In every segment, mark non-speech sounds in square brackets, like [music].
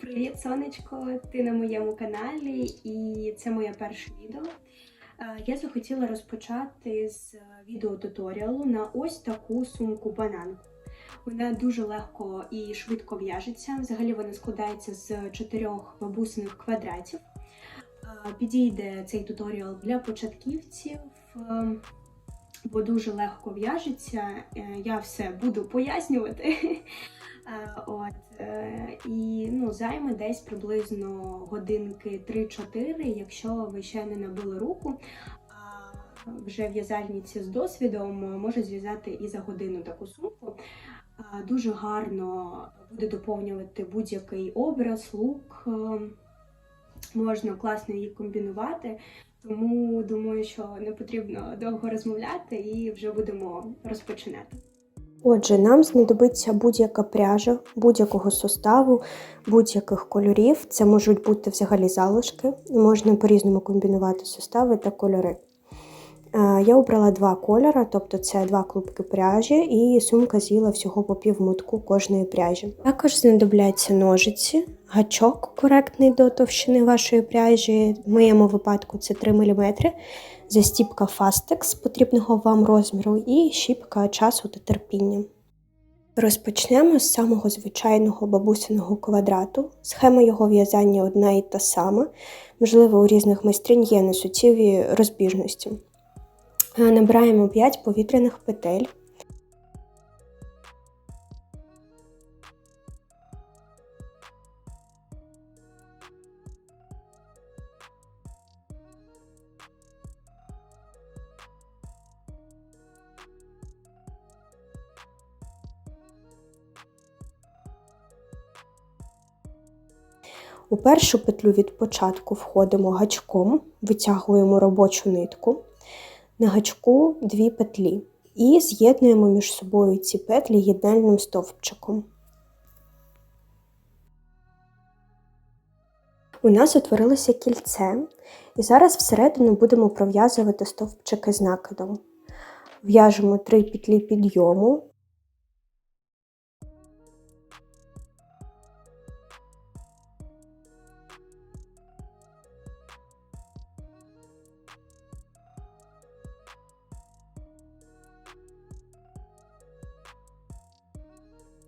Привіт, сонечко! Ти на моєму каналі, і це моє перше відео. Е, Я захотіла розпочати з відеотуторіалу на ось таку сумку бананку. Вона дуже легко і швидко в'яжеться. Взагалі вона складається з чотирьох бабусиних квадратів. Е, Підійде цей туторіал для початківців, е, бо дуже легко в'яжеться. Е, Я все буду пояснювати. [laughs] Е, От, е, і ну, займе десь приблизно годинки 3-4, якщо ви ще не набили руку. Вже в'язальниці з досвідом може зв'язати і за годину таку сумку. Дуже гарно буде доповнювати будь-який образ, лук. е, Можна класно її комбінувати. Тому думаю, що не потрібно довго розмовляти і вже будемо розпочинати. Отже, нам знадобиться будь-яка пряжа будь-якого составу, будь-яких кольорів. Це можуть бути взагалі залишки, можна по-різному комбінувати состави та кольори. Е, Я обрала два кольори, тобто це два клубки пряжі, і сумка з'їла всього по півмутку кожної пряжі. Також знадобляться ножиці, гачок коректний до товщини вашої пряжі. В моєму випадку це 3 мм, застіпка Fastex потрібного вам розміру і щіпка часу та терпіння. Розпочнемо з самого звичайного бабусиного квадрату. Схема його в'язання одна і та сама. Можливо, у різних майстринь є несуттєві розбіжності. Е, Набираємо 5 повітряних петель. У першу петлю від початку входимо гачком, витягуємо робочу нитку. На гачку дві петлі і з'єднуємо між собою ці петлі єднальним стовпчиком. У нас утворилося кільце, і зараз всередину будемо пров'язувати стовпчики з накидом. В'яжемо три петлі підйому,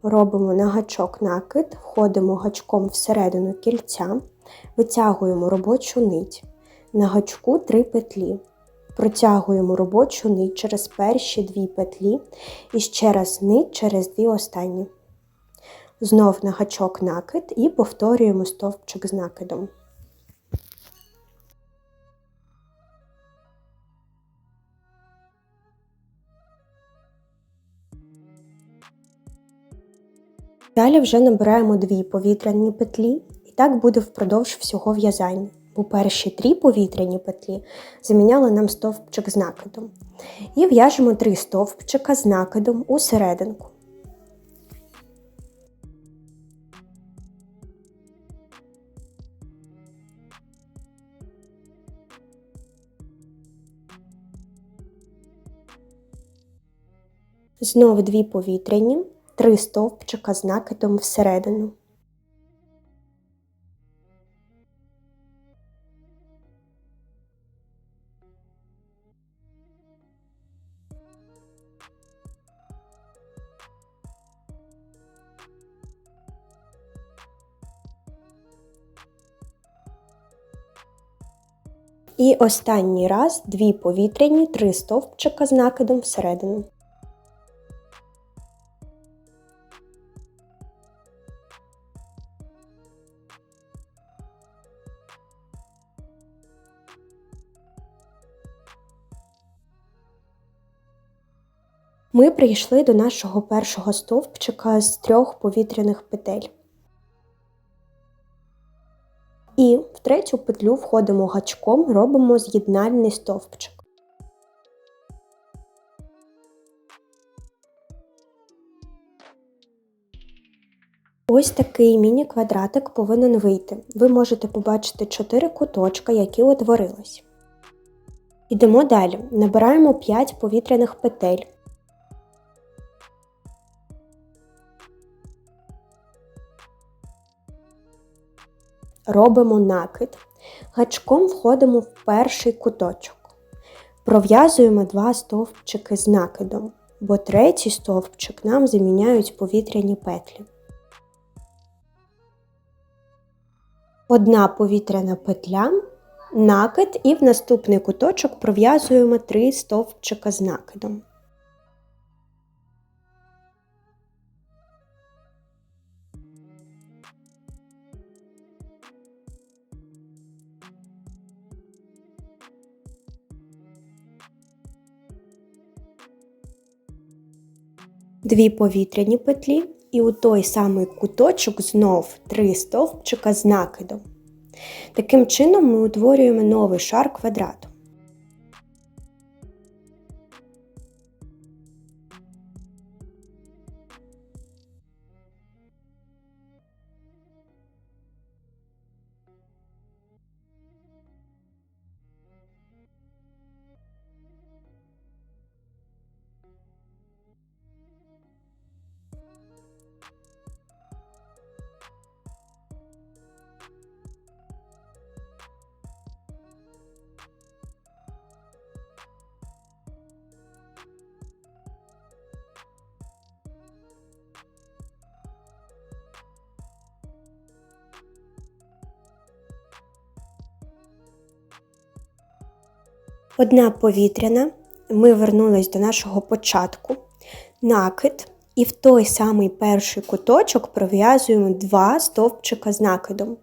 робимо на гачок накид, входимо гачком всередину кільця, витягуємо робочу нить. На гачку 3 петлі. Протягуємо робочу нить через перші дві петлі і ще раз нить через дві останні. Знов на гачок накид і повторюємо стовпчик з накидом. Далі вже набираємо дві повітряні петлі, і так буде впродовж всього в'язання. Бо перші три повітряні петлі заміняли нам стовпчик з накидом. І в'яжемо три стовпчика з накидом у серединку. Знову дві повітряні, три стовпчика з накидом всередину. І останній раз дві повітряні, три стовпчика з накидом всередину. Ми прийшли до нашого першого стовпчика з трьох повітряних петель. І в третю петлю входимо гачком, робимо з'єднальний стовпчик. Ось такий міні-квадратик повинен вийти. Ви можете побачити чотири куточка, які утворились. Ідемо далі. Набираємо 5 повітряних петель. Робимо накид. Гачком входимо в перший куточок. Пров'язуємо два стовпчики з накидом, бо третій стовпчик нам заміняють повітряні петлі. Одна повітряна петля, накид і в наступний куточок пров'язуємо три стовпчика з накидом. Дві повітряні петлі і у той самий куточок знов три стовпчика з накидом. Таким чином ми утворюємо новий шар квадрату. Одна повітряна, ми вернулись до нашого початку, накид, і в той самий перший куточок пров'язуємо два стовпчика з накидом.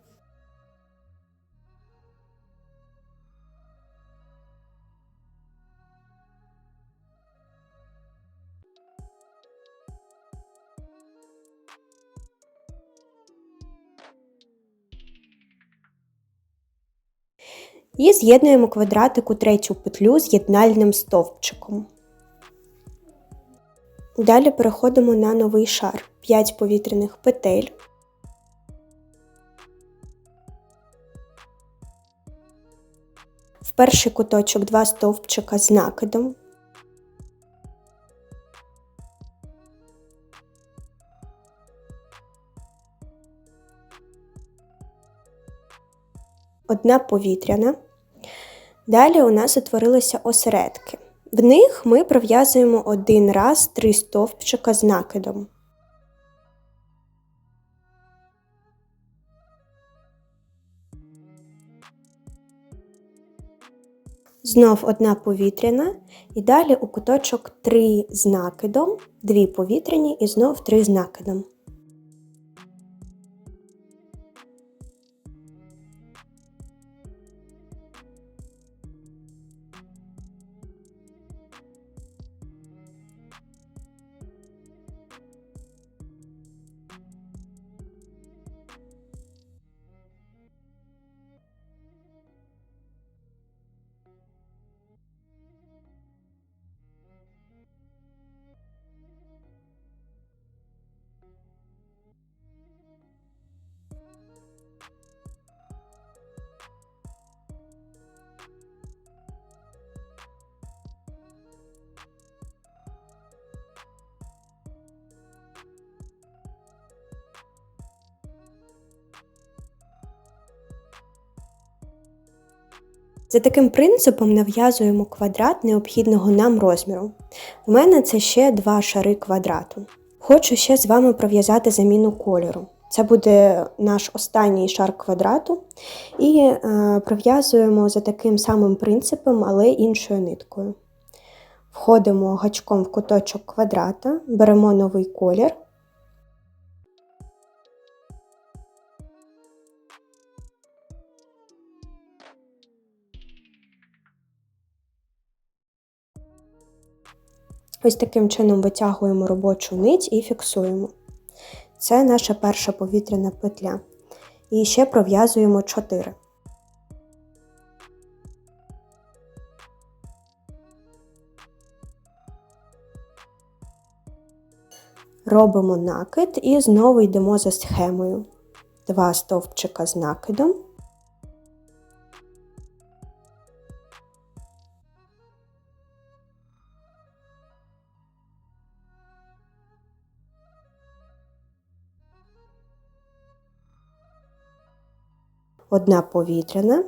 І з'єднуємо квадратик у третю петлю з'єднальним стовпчиком. Далі переходимо на новий шар 5 повітряних петель. В перший куточок 2 стовпчика з накидом. Одна повітряна. Далі у нас утворилися осередки. В них ми пров'язуємо один раз три стовпчика з накидом. Знов одна повітряна, і далі у куточок 3 з накидом, 2 повітряні і знов 3 з накидом. За таким принципом нав'язуємо квадрат необхідного нам розміру. У мене це ще два шари квадрату. Хочу ще з вами пров'язати заміну кольору. Це буде наш останній шар квадрату. І е, пров'язуємо за таким самим принципом, але іншою ниткою. Входимо гачком в куточок квадрата, беремо новий колір. Ось таким чином витягуємо робочу нить і фіксуємо. Це наша перша повітряна петля. І ще пров'язуємо 4. Робимо накид і знову йдемо за схемою. Два стовпчика з накидом. Одна повітряна.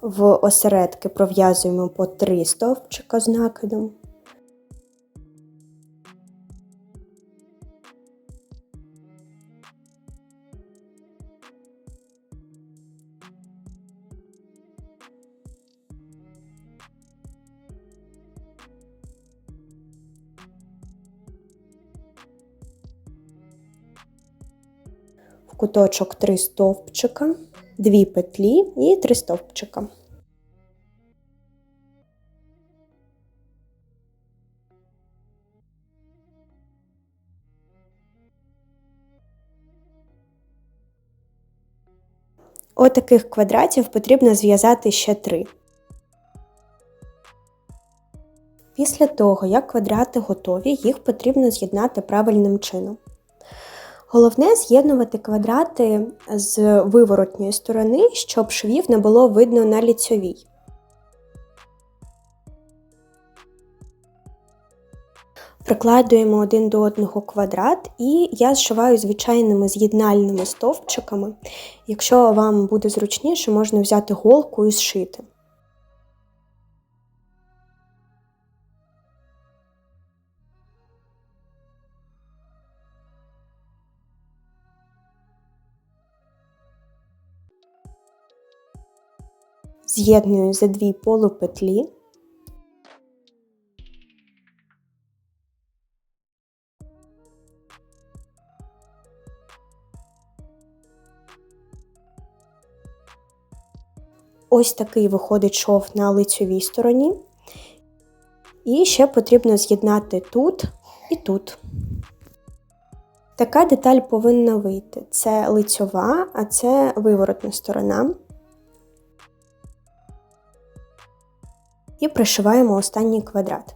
В осередки пров'язуємо по 3 стовпчика з накидом. В куточок 3 стовпчика, 2 петлі і 3 стовпчика. Отаких квадратів потрібно зв'язати ще 3. Після того, як квадрати готові, їх потрібно з'єднати правильним чином. Головне з'єднувати квадрати з виворотньої сторони, щоб швів не було видно на ліцьовій. Прикладуємо один до одного квадрат, і я зшиваю звичайними з'єднальними стовпчиками. Якщо вам буде зручніше, можна взяти голку і зшити. З'єдную за дві полупетлі. Ось такий виходить шов на лицьовій стороні. І ще потрібно з'єднати тут і тут. Така деталь повинна вийти. Це лицьова, а це виворотна сторона. І пришиваємо останній квадрат.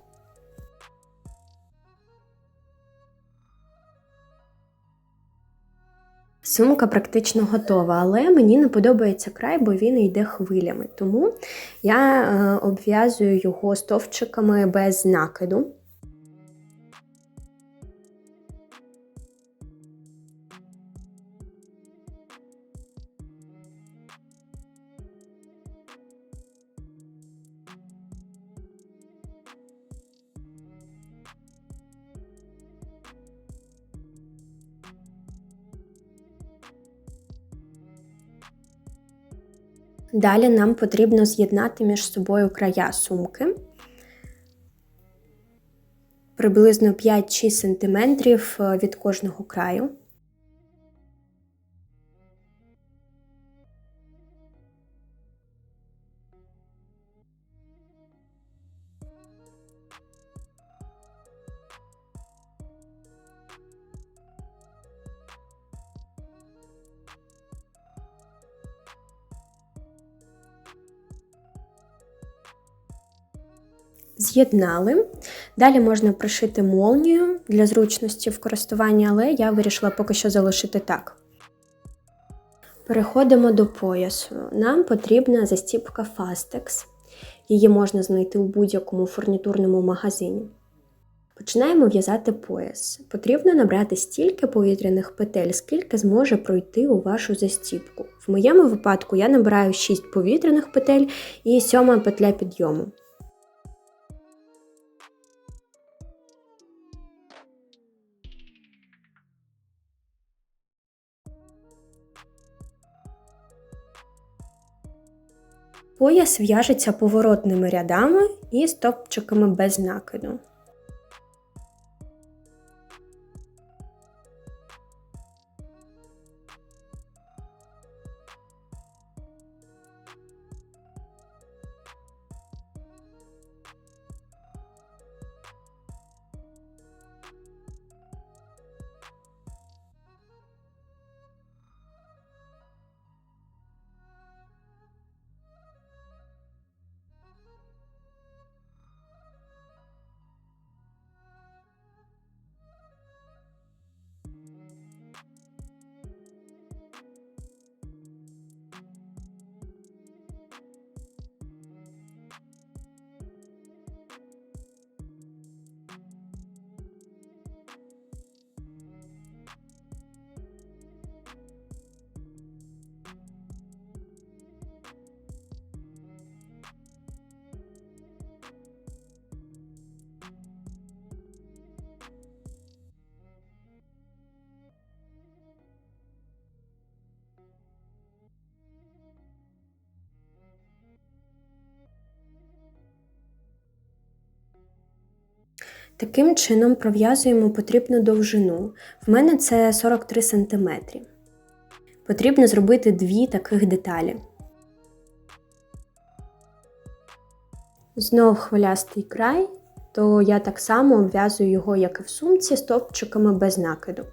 Сумка практично готова, але мені не подобається край, бо він йде хвилями. Тому я е, обв'язую його стовпчиками без накиду. Далі нам потрібно з'єднати між собою края сумки. Приблизно 5-6 см е, від кожного краю. З'єднали. Далі можна пришити молнію для зручності в користуванні, але я вирішила поки що залишити так. Переходимо до поясу. Нам потрібна застіпка Fastex. Її можна знайти у будь-якому фурнітурному магазині. Починаємо в'язати пояс. Потрібно набрати стільки повітряних петель, скільки зможе пройти у вашу застіпку. В моєму випадку я набираю 6 повітряних петель і 7 петля підйому. Пояс в'яжеться поворотними рядами і стопчиками без накиду. Таким чином пров'язуємо потрібну довжину. В мене це 43 см. Потрібно зробити дві таких деталі. Знов хвилястий край, то я так само обв'язую його, як і в сумці, стовпчиками без накиду.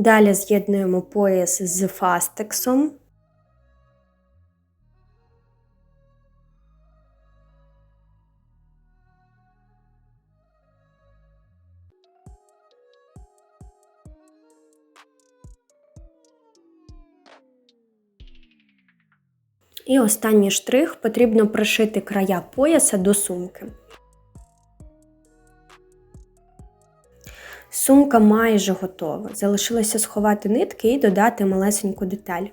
Далі з'єднуємо пояс з фастексом. І останній штрих потрібно пришити края пояса до сумки. Сумка майже готова. Залишилося сховати нитки і додати малесеньку деталь.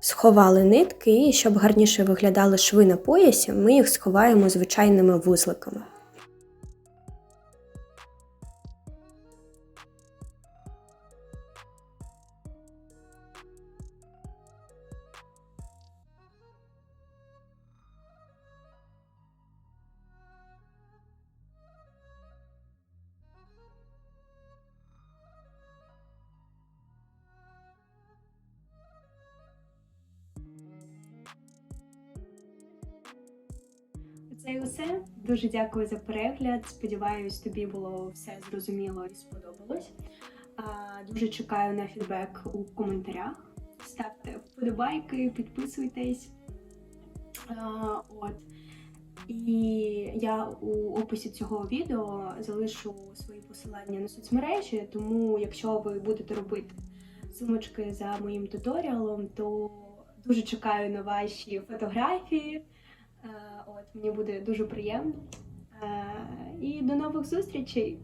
Сховали нитки, і щоб гарніше виглядали шви на поясі, ми їх сховаємо звичайними вузликами. Це і усе. Дуже дякую за перегляд. Сподіваюсь, тобі було все зрозуміло і сподобалось. Дуже чекаю на фідбек у коментарях. Ставте вподобайки, підписуйтесь. От. І я у описі цього відео залишу свої посилання на соцмережі, тому якщо ви будете робити сумочки за моїм туторіалом, то дуже чекаю на ваші фотографії. Е, От мені буде дуже приємно. Е, І до нових зустрічей!